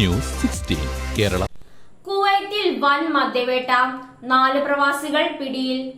News sixteen Kerala. കുവൈത്തിൽ വൻ മദ്യവേട്ട. നാല് പ്രവാസികൾ പിടിയിൽ.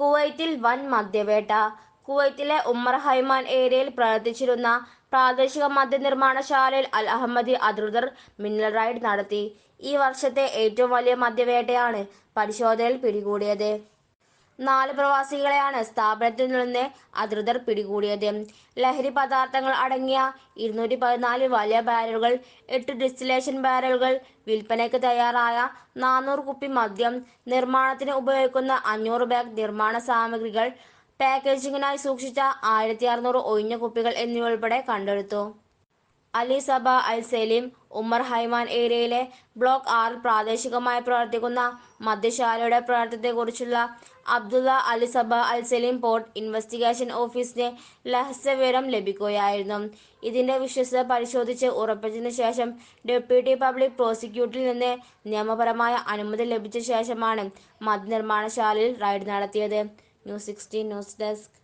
കുവൈത്തിൽ വൻ മദ്യവേട്ട. കുവൈത്തിലെ ഉമ്മർ ഹൈമാൻ ഏരിയയിൽ പ്രവർത്തിച്ചിരുന്ന പ്രാദേശിക മദ്യനിർമ്മാണശാലയിൽ അൽ അഹമ്മദി അധികൃതർ മിന്നൽ റൈഡ് നടത്തി. ഈ വർഷത്തെ ഏറ്റവും വലിയ മദ്യവേട്ടയാണ് പരിശോധനയിൽ പിടികൂടിയത്. നാല് പ്രവാസികളെയാണ് സ്ഥാപനത്തിൽ നിന്ന് അധികൃതർ പിടികൂടിയത്. ലഹരി പദാർത്ഥങ്ങൾ അടങ്ങിയ ഇരുന്നൂറ്റി പതിനാല് വലിയ ബാരലുകൾ എട്ട് ഡിസ്റ്റിലേഷൻ ബാരലുകൾ വിൽപ്പനയ്ക്ക് തയ്യാറായ നാനൂറ് കുപ്പി മദ്യം നിർമ്മാണത്തിന് ഉപയോഗിക്കുന്ന അഞ്ഞൂറ് ബാഗ് നിർമ്മാണ സാമഗ്രികൾ പാക്കേജിങ്ങിനായി സൂക്ഷിച്ച ആയിരത്തി അറുന്നൂറ് ഒഴിഞ്ഞ കുപ്പികൾ എന്നിവയുൾപ്പെടെ കണ്ടെടുത്തു. Ali Sabah Al Salem Umm Al Hayman ഏരിയയിലെ ബ്ലോക്ക് ആറിൽ പ്രാദേശികമായി പ്രവർത്തിക്കുന്ന മദ്യശാലയുടെ പ്രവർത്തനത്തെക്കുറിച്ചുള്ള Abdullah Ali Sabah Al Salem port investigation ഓഫീസിന് രഹസ്യവിവരം ലഭിക്കുകയായിരുന്നു. ഇതിന്റെ വിശ്വസത പരിശോധിച്ച് ഉറപ്പിച്ചതിനു ശേഷം ഡെപ്യൂട്ടി പബ്ലിക് പ്രോസിക്യൂട്ടറിൽ നിന്ന് നിയമപരമായ അനുമതി ലഭിച്ച ശേഷമാണ് മദ്യനിർമ്മാണശാലയിൽ റൈഡ് നടത്തിയത്. News sixteen news desk.